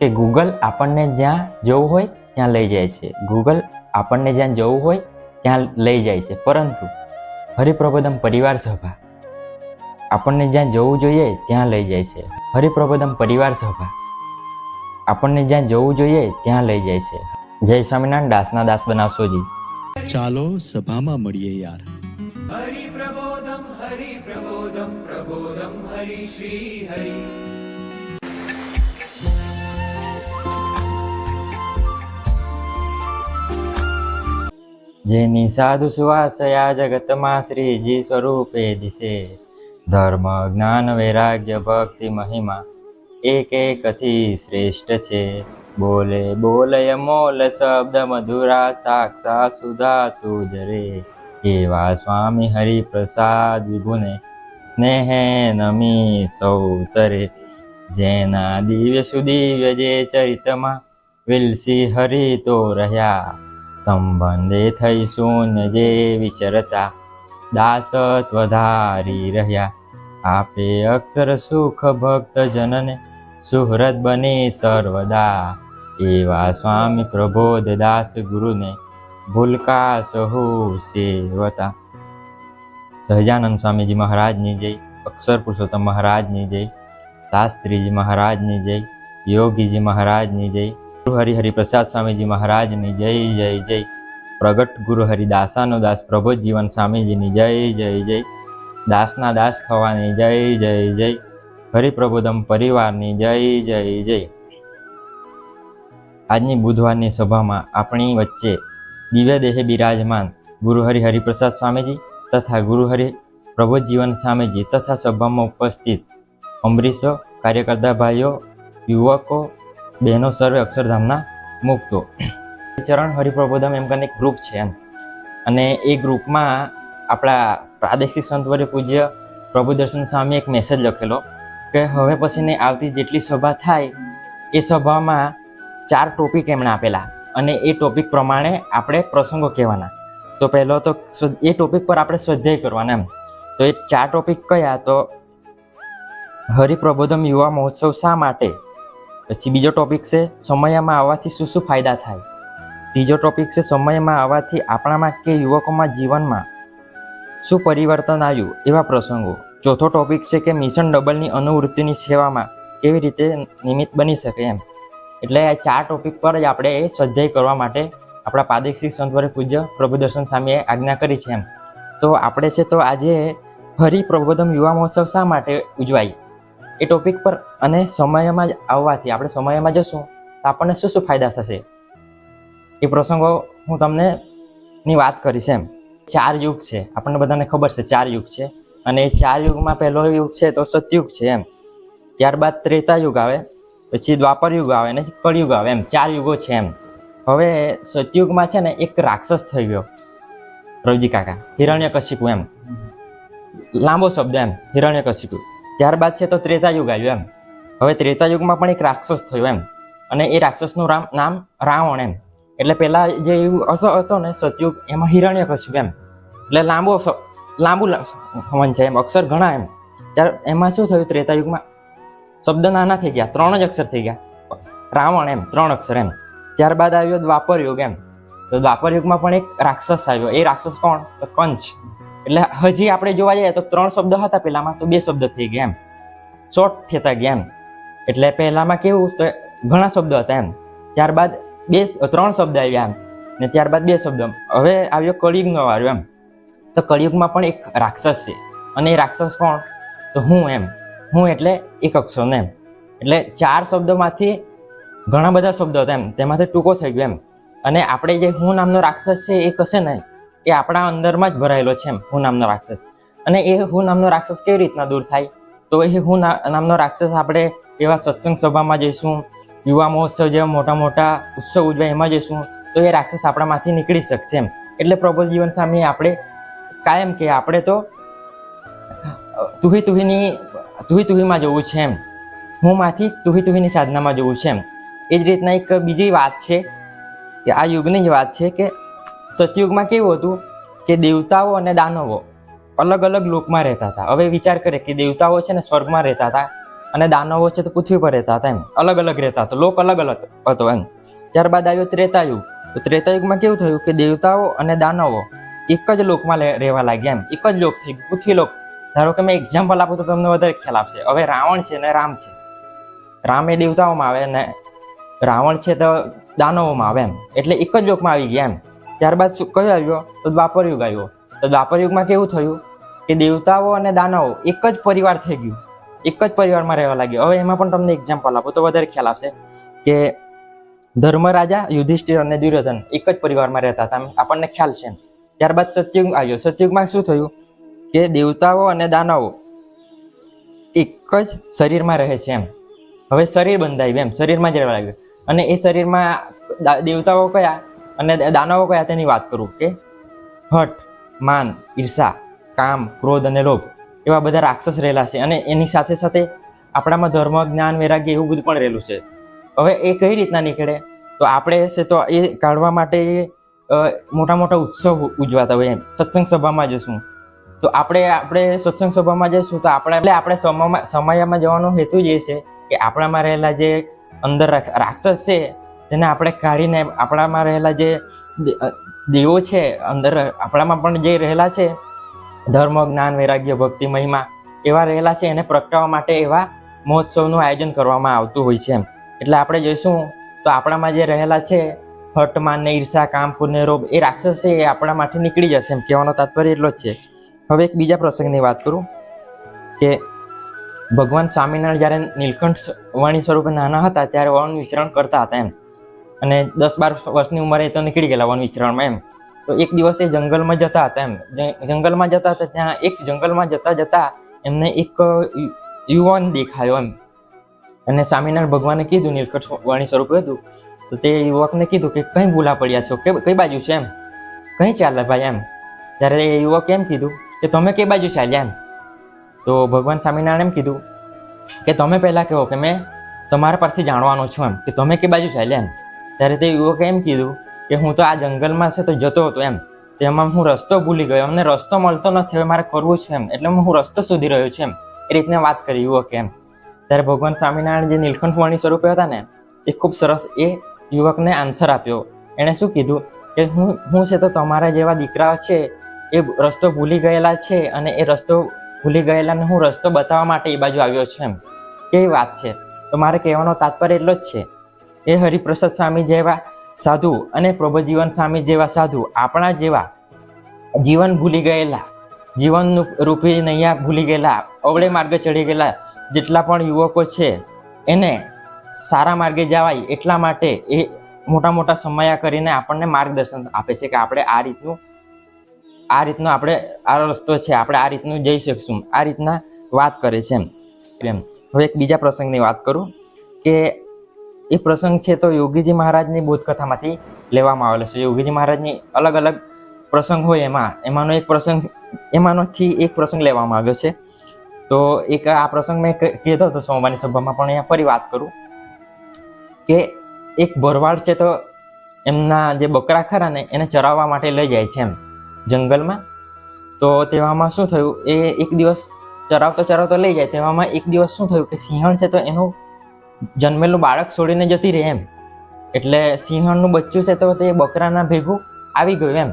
કે ગૂગલ આપણને જ્યાં જવું હોય ત્યાં લઈ જાય છે. ગૂગલ આપણને જ્યાં જવું હોય ત્યાં લઈ જાય છે. પરંતુ હરિપ્રબોધમ પરિવાર સભા આપણને જ્યાં જવું જોઈએ ત્યાં લઈ જાય છે. હરિપ્રબોધમ પરિવાર સભા આપણને જ્યાં જવું જોઈએ ત્યાં લઈ જાય છે. જય સ્વામિનારાયણ દાસના દાસ બનાવશો જી. ચાલો સભામાં મળીએ યાર. જેની સાધુ સુવાસયા જગતમાં શ્રીજી સ્વરૂપે દિશે. ધર્મ, જ્ઞાન, વૈરાગ્ય, ભક્તિ, મહિમા એક એકથી શ્રેષ્ઠ છે. બોલે બોલય મોલ શબ્દ મધુરા સાક્ષા સુધા તુજ રે. એવા સ્વામી હરિપ્રસાદ વિભુને સ્નેહે નમી સૌતરે જેના દિવ્ય સુદિવ્ય જે ચરિતમાં વિલસી હરિ તો રહ્યા. સંબંધે થઈ શૂન્ય જે વિચરતા દાસત વધારી રહ્યા. આપે અક્ષર સુખ ભક્ત જનને સુહૃદ બને સર્વદા. એવા સ્વામી પ્રબોધ દાસ ગુરુને ભૂલકા સહુ સેવતા. સહજાનંદ સ્વામીજી મહારાજની જય, અક્ષર પુરુષોત્તમ મહારાજની જય, શાસ્ત્રીજી મહારાજની જય, યોગીજી મહારાજની જય ગુરુ હરિ હરિપ્રસાદ સ્વામીજી મહારાજની જય જય જય. પ્રગટ ગુરુ હરિદાસાનો દાસ પ્રભુ જીવન સ્વામીજીની જય જય જય. દાસના દાસ થવાની જય જય જય. હરિપ્રબોધમ પરિવારની જય જય જય. આજની બુધવારની સભામાં આપણી વચ્ચે દિવ્ય દેહે બિરાજમાન ગુરુહરિ હરિપ્રસાદ સ્વામીજી તથા ગુરુહરિ પ્રબોધ જીવન સ્વામીજી તથા સભામાં ઉપસ્થિત અમરીશો કાર્યકર્તા ભાઈઓ, યુવકો બહેનો સર્વે અક્ષરધામના મુક્તો. ચરણ હરિપ્રબોધમ એમ કરીને એક ગ્રુપ છે એમ. અને એ ગ્રુપમાં આપણા પ્રાદેશિક સંતવર્ય પૂજ્ય પ્રભુદર્શન સ્વામી એક મેસેજ લખેલો કે હવે પછીને આવતી જેટલી સભા થાય, એ સભામાં ચાર ટોપિક એમણે આપેલા અને એ ટોપિક પ્રમાણે આપણે પ્રસંગો કહેવાના. તો પહેલો તો એ ટોપિક પર આપણે સ્વાધ્યાય કરવાના એમ. તો એ ચાર ટોપિક કયા? તો હરિપ્રબોધમ યુવા મહોત્સવ શા માટે? પછી બીજો ટોપિક છે, સમયમાં આવવાથી શું શું ફાયદા થાય? ત્રીજો ટોપિક છે, સમયમાં આવવાથી આપણામાં કે યુવકોમાં જીવનમાં શું પરિવર્તન આવ્યું એવા પ્રસંગો. ચોથો ટોપિક છે કે મિશન ડબલની અનુવૃત્તિની સેવામાં કેવી રીતે નિમિત્ત બની શકે એમ. એટલે આ ચાર ટોપિક પર જ આપણે એ સ્વાધ્યાય કરવા માટે આપણા પ્રાદેશિક સંતવરે પૂજ્ય પ્રભુદર્શન સ્વામીએ આજ્ઞા કરી છે એમ. તો આપણે છે તો આજે ફરી પ્રબોધમ યુવા મહોત્સવ શા માટે ઉજવાય? એ ટોપિક પર અને સમયમાં જ આવવાથી આપણે સમયમાં જશું તો આપણને શું શું ફાયદા થશે? એ પ્રસંગો હું તમને ની વાત કરીશ એમ. ચાર યુગ છે. આપણને બધાને ખબર છે ચાર યુગ છે. અને એ ચાર યુગમાં પહેલો યુગ છે તો સતયુગ છે એમ. ત્યારબાદ ત્રેતા યુગ આવે, પછી દ્વાપર યુગ આવે ને કળયુગ આવે એમ. ચાર યુગો છે એમ. હવે સતયુગમાં છે ને એક રાક્ષસ થઈ ગયો. રવજી કાકા. હિરણ્યકશિપુ એમ. લાંબો શબ્દ એમ. હિરણ્ય હિરણ્યકશિપુ. ત્યારબાદ છે તો ત્રેતા યુગ આવ્યું એમ. હવે ત્રેતા યુગમાં પણ એક રાક્ષસ થયો એમ. અને એ રાક્ષસનું રામ, નામ રાવણ એમ. એટલે પેલા જે હતો હતો ને સતયુગ, એમાં હિરણ્યકશિપુ એમ. એટલે લાંબો લાંબુ હવન છે એમ, અક્ષર ઘણા એમ. ત્યારે એમાં શું થયું ત્રેતા યુગમાં શબ્દ નાના થઈ ગયા, ત્રણ જ અક્ષર થઈ ગયા. રાવણ એમ, ત્રણ અક્ષર એમ. ત્યારબાદ આવ્યો દ્વાપર યુગ એમ. તો દ્વાપર યુગમાં પણ એક રાક્ષસ આવ્યો. એ રાક્ષસ કોણ? તો કંચ એટલે હજી આપણે જોવા જઈએ તો ત્રણ શબ્દ હતા પહેલામાં, તો બે શબ્દ થઈ ગયા એમ. શોર્ટ થતા ગયા એમ. એટલે પહેલામાં કેવું, તો ઘણા શબ્દ હતા એમ. ત્યારબાદ બે ત્રણ શબ્દ આવ્યા એમ. ને ત્યારબાદ બે શબ્દ હવે આવ્યો કળિયુગનો આવ્યો એમ. તો કળિયુગમાં પણ એક રાક્ષસ છે. અને એ રાક્ષસ કોણ? તો હું એમ. હું એટલે એક અક્ષરને એમ. એટલે ચાર શબ્દોમાંથી ઘણા બધા શબ્દો હતા એમ. તેમાંથી ટૂંકો થઈ ગયો એમ. અને આપણે જે હું નામનો રાક્ષસ છે એ કશે નહીં. એ આપણા અંદરમાં જ ભરાયેલો છે એમ, હું નામનો રાક્ષસ. અને એ હું નામનો રાક્ષસ કેવી રીતના દૂર થાય? તો એ હું નામનો રાક્ષસ આપણે એવા સત્સંગ સભામાં જઈશું, યુવા મહોત્સવ જેવા મોટા મોટા ઉત્સવ ઉજવાય એમાં જઈશું, તો એ રાક્ષસ આપણામાંથી નીકળી શકશે એમ. એટલે પ્રબોધ જીવન સામે આપણે કાયમ કે આપણે તો તુહી તુહીની, તુહી તુહીમાં જવું છે એમ. હુંમાંથી તુહી તુહીની સાધનામાં જવું છે એમ. એ જ રીતના એક બીજી વાત છે, કે આ યુગની જ વાત છે કે સતયુગમાં કેવું હતું કે દેવતાઓ અને દાનવો અલગ અલગ લોકમાં રહેતા હતા. હવે વિચાર કરે કે દેવતાઓ છે ને સ્વર્ગમાં રહેતા હતા અને દાનવો છે તો પૃથ્વી પર રહેતા હતા એમ. અલગ અલગ રહેતા હતા. લોક અલગ અલગ હતો એમ. ત્યારબાદ આવ્યો ત્રેતાયુગ. તો ત્રેતાયુગમાં કેવું થયું કે દેવતાઓ અને દાનવો એક જ લોકમાં રહેવા લાગ્યા એમ. એક જ લોક થઈ પૃથ્વી લોક. ધારો કે મેં એક્ઝામ્પલ આપું તો તમને વધારે ખ્યાલ આપશે હવે રાવણ છે ને રામ છે. રામ એ દેવતાઓમાં આવે ને રાવણ છે તો દાનવોમાં આવે એમ. એટલે એક જ લોકમાં આવી ગયા એમ. ત્યારબાદ શું કયો આવ્યો? તો દ્વાપર યુગ આવ્યો. તો દ્વાપર યુગમાં કેવું થયું? કે દેવતાઓ અને દાનવો એક જ પરિવાર થઈ ગયું. એક જ પરિવારમાં રહેવા લાગ્યો. હવે એમાં પણ તમને એક્ઝામ્પલ આપો તો વધારે ખ્યાલ આવશે. કે ધર્મરાજા, યુધિષ્ઠિર અને દુર્યોધન એક જ પરિવારમાં રહેતા હતા. આપણને ખ્યાલ છે. ત્યારબાદ સતયુગ આવ્યો. સતયુગમાં શું થયું? કે દેવતાઓ અને દાનવો એક જ શરીરમાં રહે છે એમ. હવે શરીર બંધાયું એમ. શરીરમાં જ રહેવા લાગ્યું. અને એ શરીરમાં દેવતાઓ કયા? અને દાનવો કયા તેની વાત કરું? કે હઠ, માન, ઈર્ષા, કામ, ક્રોધ અને લોભ એવા બધા રાક્ષસ રહેલા છે અને એની સાથે સાથે આપણામાં ધર્મ, જ્ઞાન, વૈરાગ્ય એવું બધું પણ રહેલું છે. હવે એ કઈ રીતના નીકળે? તો આપણે છે તો એ કાઢવા માટે મોટા મોટા ઉત્સવ ઉજવાતા હોય એમ. સત્સંગ સભામાં જશું. તો આપણે આપણે સત્સંગ સભામાં જઈશું તો આપણે, એટલે આપણે સમયમાં સમયમાં જવાનો હેતુ જ એ છે કે આપણામાં રહેલા જે અંદર રાક્ષસ છે તેને આપણે કાઢીને આપણામાં રહેલા જે દેવો છે, અંદર આપણામાં પણ જે રહેલા છે, ધર્મ, જ્ઞાન, વૈરાગ્ય, ભક્તિ, મહિમા, એવા રહેલા છે, એને પ્રગટાવવા માટે એવા મહોત્સવનું આયોજન કરવામાં આવતું હોય છે એટલે આપણે જોઈશું, તો આપણામાં જે રહેલા છે હટમાન ને ઈર્ષા, કામ, પુણ્ય, રોગ, એ રાક્ષસ છે, એ આપણામાંથી નીકળી જશે એમ. કહેવાનો તાત્પર્ય એટલો જ છે. હવે એક બીજા પ્રસંગની વાત કરું, કે ભગવાન સ્વામિનારાયણ જ્યારે નીલકંઠ વાણી સ્વરૂપે નાના હતા, ત્યારે વન વિચરણ કરતા હતા એમ. અને દસ બાર વર્ષની ઉંમરે તો નીકળી ગયેલા વન વિચરણમાં એમ. તો એક દિવસ એ જંગલમાં જતા હતા એમ. જંગલમાં જતા હતા ત્યાં એક જંગલમાં જતા જતા એમને એક યુવાન દેખાયો એમ. અને સ્વામિનારાયણ ભગવાને કીધું નીલકંઠ વાણી સ્વરૂપે હતું. તો તે યુવકને કીધું કે કઈ ભૂલા પડ્યા છો? કે, કઈ બાજુ છે એમ? કઈ ચાલે ભાઈ એમ? ત્યારે એ યુવકે એમ કીધું કે, તમે કઈ બાજુ ચાલ્યા એમ? તો ભગવાન સ્વામિનારાયણ એમ કીધું કે, તમે પહેલાં કહો કે મેં તમારા પરથી જાણવાનો છું એમ કે, તમે કઈ બાજુ ચાલ્યા એમ? ત્યારે તે યુવકે એમ કીધું કે હું તો આ જંગલમાં છે તો જતો હતો એમ. તેમાં હું રસ્તો ભૂલી ગયો. અમને રસ્તો મળતો નથી, હવે મારે કરવું છે એમ. એટલે હું રસ્તો શોધી રહ્યો છું એમ. એ રીતના વાત કરી યુવકે એમ. ત્યારે ભગવાન સ્વામિનારાયણ જે નીલકંઠ વર્ણી સ્વરૂપે હતા ને, એ ખૂબ સરસ એ યુવકને આન્સર આપ્યો. એણે શું કીધું? કે હું હું છે તો તમારા જેવા દીકરાઓ છે, એ રસ્તો ભૂલી ગયેલા છે અને એ રસ્તો ભૂલી ગયેલાને હું રસ્તો બતાવવા માટે એ બાજુ આવ્યો છું એમ. કેવી વાત છે. તો મારે કહેવાનો તાત્પર્ય એટલો જ છે. એ હરિપ્રસાદ સ્વામી જેવા સાધુ અને પ્રભુજીવન સ્વામી જેવા સાધુ આપણા જેવા જીવન ભૂલી ગયેલા જીવનનું રૂપી નૈયા ભૂલી ગયેલા, અવળે માર્ગે ચડી ગયેલા જેટલા પણ યુવકો છે, એને સારા માર્ગે જવાય એટલા માટે એ મોટા મોટા સમયા કરીને આપણને માર્ગદર્શન આપે છે કે આપણે આ રીતનું, આ રીતનો આપણે આ રસ્તો છે, આપણે આ રીતનું જઈ શકશું, આ રીતના વાત કરે છે એમ. હવે એક બીજા પ્રસંગની વાત કરું કે એ પ્રસંગ છે તો યોગીજી મહારાજની બોધકથામાંથી લેવામાં આવેલો છે. યોગીજી મહારાજની અલગ અલગ પ્રસંગ હોય એમાં, એમાંનો એક પ્રસંગ, એમાંનોથી એક પ્રસંગ લેવામાં આવ્યો છે. તો એક આ પ્રસંગ મેં કીધો હતો સોમવારની સભામાં, પણ અહીંયા ફરી વાત કરું કે એક ભરવાડ છે તો એમના જે બકરા ખરા ને, એને ચરાવવા માટે લઈ જાય છે એમ જંગલમાં. તો તેવામાં શું થયું? એ એક દિવસ ચરાવતો ચરાવતો લઈ જાય. તેવામાં એક દિવસ શું થયું કે સિંહણ છે તો એનું જન્મેલું બાળક છોડીને જતી રહે એમ. એટલે સિંહણનું બચ્ચું છે તો તે બકરાના ભેગું આવી ગયું એમ.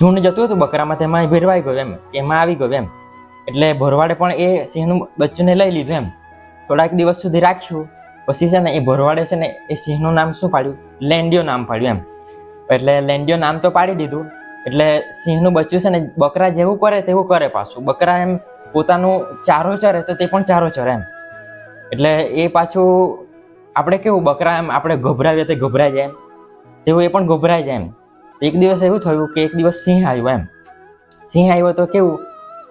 ઝૂંડ જતું હતું બકરામાં તેમાં ભેરવાઈ ગયું એમ. એમાં આવી ગયું એમ. એટલે ભરવાડે પણ એ સિંહનું બચ્ચુંને લઈ લીધું એમ. થોડાક દિવસ સુધી રાખ્યું પછી છે ને એ ભરવાડે છે ને એ સિંહનું નામ શું પાડ્યું? લેન્ડિયો નામ પાડ્યું એમ. એટલે લેન્ડિયો નામ તો પાડી દીધું. એટલે સિંહનું બચ્ચું છે ને બકરા જેવું કરે તેવું કરે પાછું. બકરા એમ પોતાનું ચારો ચરે તો તે પણ ચારો ચરે એમ. એટલે એ પાછું આપણે કેવું બકરા એમ, આપણે ગભરાવીએ તો ગભરાઈ જાય એમ. તેવું એ પણ ગભરાઈ જાય એમ. એક દિવસ એવું થયું કે એક દિવસ સિંહ આવ્યો એમ. સિંહ આવ્યો તો કેવું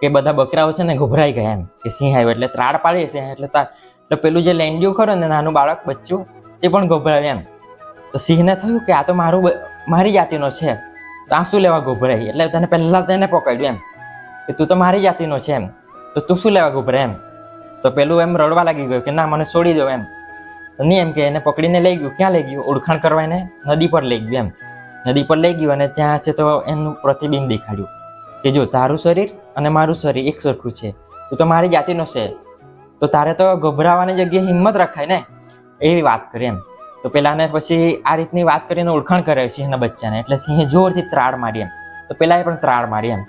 કે બધા બકરાઓ છે ને ગભરાઈ ગયા એમ કે સિંહ આવ્યો એટલે ત્રાડ પાડીએ છે એટલે તાર એટલે પેલું જે લેન્ડિયું ખરું ને નાનું બાળક બચ્ચું, તે પણ ગભરાય એમ. તો સિંહને થયું કે આ તો મારું મારી જાતિનો છે. તો આ શું લેવા ગભરાય? એટલે તને પહેલાં તેને પકડ્યું એમ કે તું તો મારી જાતિનો છે એમ. તો તું શું લેવા ગભરાય એમ? તો પેલું એમ રડવા લાગી ગયું કે ના, મને છોડી દો એમ. નહીં એમ કે એને પકડીને લઈ ગયું. ક્યાં લઈ ગયું? ઓળખાણ કરવા એને નદી પર લઈ ગયું એમ. નદી પર લઈ ગયું અને ત્યાં છે તો એનું પ્રતિબિંબ દેખાડ્યું કે જો તારું શરીર અને મારું શરીર એક સરખું છે. તું તો મારી જાતિનો છે. તો તારે તો ગભરાવાની જગ્યાએ હિંમત રખાય ને? એવી વાત કરી એમ. તો પેલાને પછી આ રીતની વાત કરીને ઓળખાણ કરે સિંહના બચ્ચાને. એટલે સિંહે જોરથી ત્રાડ મારી એમ. તો પેલાએ પણ ત્રાડ મારી એમ.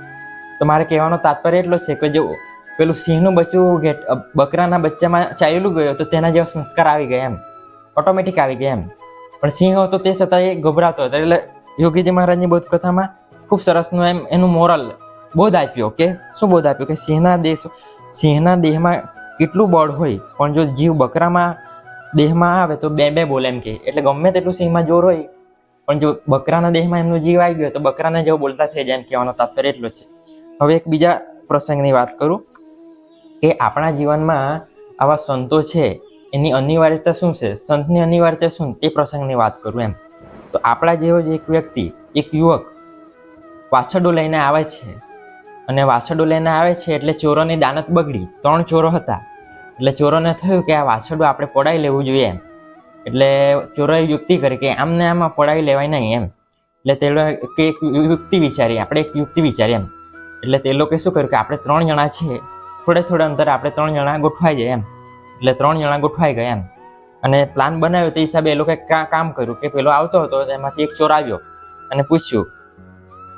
તો મારે કહેવાનો તાત્પર્ય એટલો છે કે જો પેલું સિંહનું બચ્ચું ગેટ બકરાના બચ્ચામાં ચાલ્યું ગયો તો તેના જેવા સંસ્કાર આવી ગયા એમ. ઓટોમેટિક આવી ગયા એમ. પણ સિંહ હતો તે છતાં એ ગભરાતો હતો. એટલે યોગીજી મહારાજની બોધ કથામાં ખૂબ સરસનું એમ, એનું મોરલ બોધ આપ્યો કે, શું બોધ આપ્યો કે સિંહના દેશ, સિંહના દેહમાં કેટલું બળ હોય, પણ જો જીવ બકરામાં દેહમાં આવે તો બે બે બોલે એમ કે. એટલે ગમે તેટલું સિંહમાં જોર હોય, પણ જો બકરાના દેહમાં એમનો જીવ આવી ગયો તો બકરાને જેવો બોલતા થઈ જાય એમ કહેવાનો તાત્પર્ય એટલો છે. હવે એક બીજા પ્રસંગની વાત કરું. કે આપણા જીવનમાં આવા સંતો છે, એની અનિવાર્યતા શું છે? સંતની અનિવાર્યતા શું? તે પ્રસંગની વાત કરું એમ. તો આપણા જેવો જ એક વ્યક્તિ, એક યુવક વાછડો લઈને આવે છે અને વાછડો લઈને આવે છે એટલે ચોરોની દાનત બગડી. ત્રણ ચોરો હતા. એટલે ચોરોને થયું કે આ વાછડું આપણે પડાવી લેવું જોઈએ એમ. એટલે ચોરોએ યુક્તિ કરી કે આમને આમાં પડાવી લેવાય નહીં એમ. એટલે તે એક યુક્તિ વિચારી, આપણે એક યુક્તિ વિચારી એમ. એટલે તે લોકોએ શું કર્યું કે આપણે ત્રણ જણા છે થોડે થોડે અંતરે આપણે ત્રણ જણા ગોઠવાઈ જાય એમ. એટલે ત્રણ જણા ગોઠવાઈ ગયા એમ. અને પ્લાન બનાવ્યો તે હિસાબે એ લોકોએ કામ કર્યું કે પેલો આવતો હતો એમાંથી એક ચોર આવ્યો અને પૂછ્યું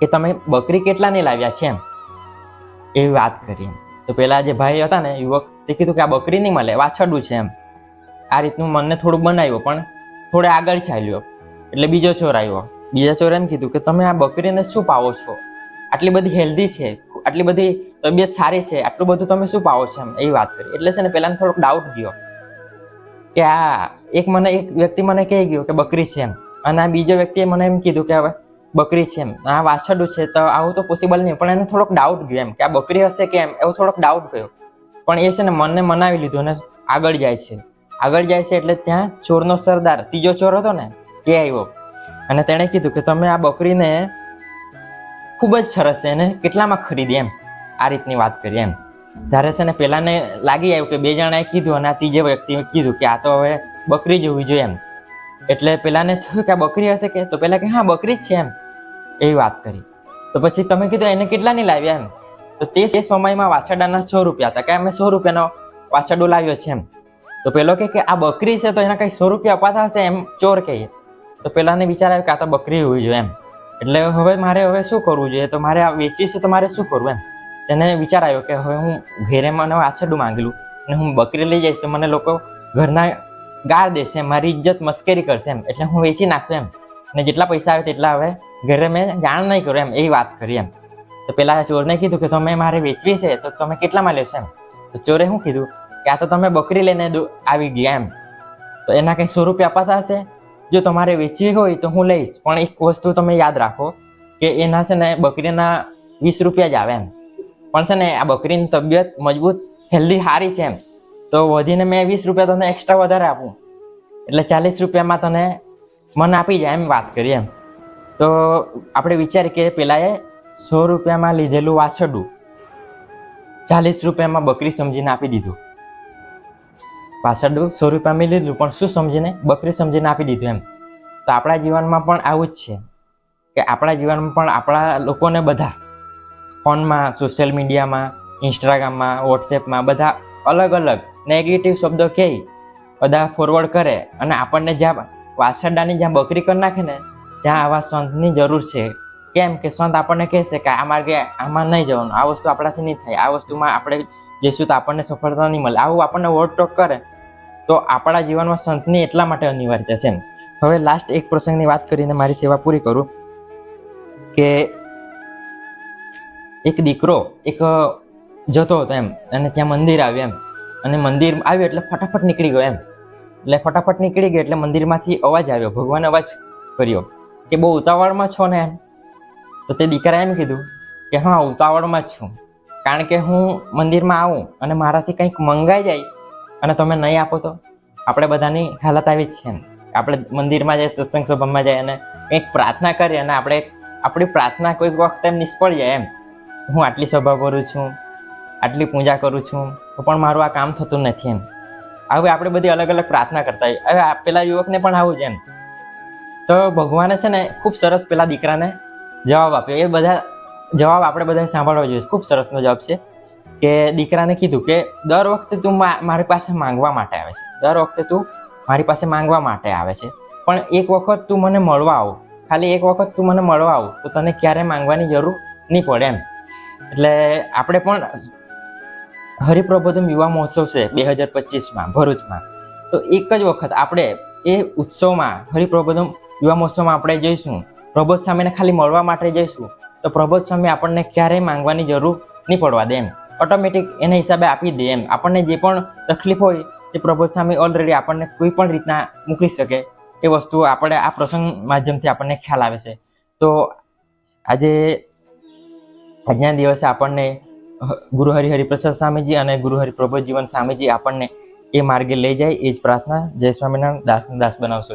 કે તમે બકરી કેટલાની લાવ્યા છે એમ? એવી વાત કરી એમ. તો પેલા જે ભાઈ હતા ને, યુવક, તે કીધું કે આ બકરી નહીં મળે, વાછરડું છે એમ. આ રીતનું મનને થોડું બનાવ્યું, પણ થોડે આગળ ચાલ્યો. એટલે બીજો ચોર આવ્યો. બીજા ચોરે એમ કીધું કે તમે આ બકરીને શું પાવો છો? આટલી બધી હેલ્ધી છે. આટલી બધી તબિયત સારી છે, આટલું બધું તમે શું પાવો છો એમ? એ વાત કરી. એટલે છે ને પહેલાં થોડોક ડાઉટ ગયો. કે આ એક મને એક વ્યક્તિ મને કહી ગયો કે બકરી છે એમ. અને આ બીજો વ્યક્તિએ મને એમ કીધું કે હવે બકરી છે એમ. આ વાછરડું છે, તો આવું તો પોસિબલ નહીં. પણ એને થોડોક ડાઉટ ગયો એમ કે આ બકરી હશે કે એમ એવો થોડોક ડાઉટ ગયો. પણ એ છે ને મનને મનાવી લીધું અને આગળ જાય છે. આગળ જાય છે એટલે ત્યાં ચોરનો સરદાર, ત્રીજો ચોર હતો ને તે આવ્યો. અને તેણે કીધું કે તમે આ બકરીને ખૂબ જ સરસ છે એને કેટલામાં ખરીદી એમ? આ રીતની વાત કરી એમ. ત્યારે છે ને પહેલાંને લાગી આવ્યું કે બે જણાએ કીધું અને આ ત્રીજે વ્યક્તિએ કીધું કે આ તો હવે બકરી જ હોવી જોઈએ એમ. એટલે પહેલાંને થયું કે આ બકરી હશે કે? તો પહેલાં કે, હા, બકરી જ છે એમ. એવી વાત કરી. તો પછી તમે કીધું એને કેટલાની લાવ્યા એમ? તો તે એ સમયમાં વાછરડાના સો રૂપિયા હતા. કે અમે સો રૂપિયાનો વાછરડો લાવ્યો છે એમ. તો પેલો કે કે, આ બકરી છે તો એના કંઈ સો રૂપિયા અપાતા હશે એમ? ચોર કહીએ તો પેલાને વિચાર આવ્યો કે આ તો બકરી હોવી જોઈએ એમ. એટલે હવે મારે હવે શું કરવું જોઈએ? તો મારે આ વેચવી છે તો મારે શું કરવું એમ? તેને વિચાર આવ્યો કે હવે હું ઘેરે મને આછડું માંગેલું અને હું બકરી લઈ જઈશ તો મને લોકો ઘરના ગાળ દેશે, મારી ઇજ્જત મસ્કરી કરશે એમ. એટલે હું વેચી નાખું એમ. અને જેટલા પૈસા આવે તેટલા હવે ઘરે મેં જાણ નહીં કરું એમ, એવી વાત કરી એમ. તો પેલા ચોરને કીધું કે તમે મારે વેચવી છે તો તમે કેટલામાં લેશો એમ? તો ચોરે શું કીધું? કે આ તો તમે બકરી લઈને આવી ગયા એમ. તો એના કંઈ સો રૂપિયા અપાતા હશે? જો તમારે વેચવી હોય તો હું લઈશ. પણ એક વસ્તુ તમે યાદ રાખો કે એના છે ને બકરીના વીસ રૂપિયા જ આવે એમ. પણ છે ને આ બકરીની તબિયત મજબૂત હેલ્ધી સારી છે એમ. તો વધીને મેં વીસ રૂપિયા તને એક્સ્ટ્રા વધારે આપું. એટલે ચાલીસ રૂપિયામાં તને મન આપી જાય એમ વાત કરીએ એમ. તો આપણે વિચારીએ કે પેલાએ સો રૂપિયામાં લીધેલું વાછરડું. ચાલીસ રૂપિયામાં બકરી સમજીને આપી દીધું. વાછરડું સો રૂપિયામાં લીધું, પણ શું સમજીને? બકરી સમજીને આપી દીધું એમ. તો આપણા જીવનમાં પણ આવું જ છે કે આપણા જીવનમાં પણ આપણા લોકોને બધા ફોનમાં સોશિયલ મીડિયામાં ઇન્સ્ટાગ્રામમાં વોટ્સએપમાં બધા અલગ અલગ નેગેટિવ શબ્દો કહે, બધા ફોરવર્ડ કરે અને આપણને જ્યાં વાસરડાની જ્યાં બકરી કરી નાખે ને, ત્યાં આવા સંતની જરૂર છે. કેમ કે સંત આપણને કહેશે કે આ માર્ગે આમાં નહીં જવાનું, આ વસ્તુ આપણાથી નહીં થાય, આ વસ્તુમાં આપણે જઈશું તો આપણને સફળતા નહીં મળે. આવું આપણને વોટ ટોક કરે તો આપણા જીવનમાં સંતની એટલા માટે અનિવાર્ય છે હવે લાસ્ટ એક પ્રસંગની વાત કરીને મારી સેવા પૂરી કરું કે એક દીકરો એક જતો હતો એમ, અને ત્યાં મંદિર આવ્યું એમ. અને મંદિર આવ્યું એટલે ફટાફટ નીકળી ગયો એમ. એટલે ફટાફટ નીકળી ગયો એટલે મંદિરમાંથી અવાજ આવ્યો, ભગવાન અવાજ કર્યો કે બહુ ઉતાવળમાં છો ને એમ. તો તે દીકરા એમ કીધું કે હા, ઉતાવળમાં જ છું. કારણ કે હું મંદિરમાં આવું અને મારાથી કંઈક મંગાઈ જાય અને તમે નહીં આપો તો આપણે બધાની હાલત આવી જ છે આપણે મંદિરમાં જાય સત્સંગ સભામાં જાય અને કંઈક પ્રાર્થના કરીએ અને આપણે આપણી પ્રાર્થના કોઈક વખત એમ નિષ્ફળ જાય એમ. હું આટલી સભા કરું છું, આટલી પૂજા કરું છું તો પણ મારું આ કામ થતું નથી એમ. હવે આપણે બધી અલગ અલગ પ્રાર્થના કરતા હોઈએ. હવે પેલા યુવકને પણ આવું જ એમ. તો ભગવાને છે ને ખૂબ સરસ પેલા દીકરાને જવાબ આપ્યો. એ બધા જવાબ આપણે બધાએ સાંભળવા જોઈએ ખૂબ સરસનો જવાબ છે. કે દીકરાને કીધું કે દર વખતે તું મારી પાસે માંગવા માટે આવે છે. દર વખતે તું મારી પાસે માંગવા માટે આવે છે. પણ એક વખત તું મને મળવા આવ. ખાલી એક વખત તું મને મળવા આવ, તો તને ક્યારે માંગવાની જરૂર નહીં પડે એમ. એટલે આપણે પણ હરિપ્રબોધમ યુવા મહોત્સવ છે બે હજાર પચીસમાં, ભરૂચમાં. તો એક જ વખત આપણે એ ઉત્સવમાં, હરિપ્રબોધમ યુવા મહોત્સવમાં આપણે જઈશું. પ્રબોધ સ્વામીને ખાલી મળવા માટે જઈશું. તો પ્રબોધ સ્વામી આપણને ક્યારેય માંગવાની જરૂર નહીં પડવા દે એમ. ઓટોમેટિક એના હિસાબે આપી દે એમ. આપણને જે પણ તકલીફ હોય તે પ્રભુ સ્વામી ઓલરેડી આપણને કોઈ પણ રીતના મોકલી શકે એ વસ્તુ આપણે આ પ્રસંગ માધ્યમથી આપણને ખ્યાલ આવે છે. તો આજે આજના દિવસે આપણને ગુરુ હરિ હરિપ્રસાદ સ્વામીજી અને ગુરુ હરિ પ્રબોધ જીવન સ્વામીજી આપણને એ માર્ગે લઈ જાય, એ જ પ્રાર્થના. જય સ્વામિનારાયણ. દાસને દાસ બનાવશો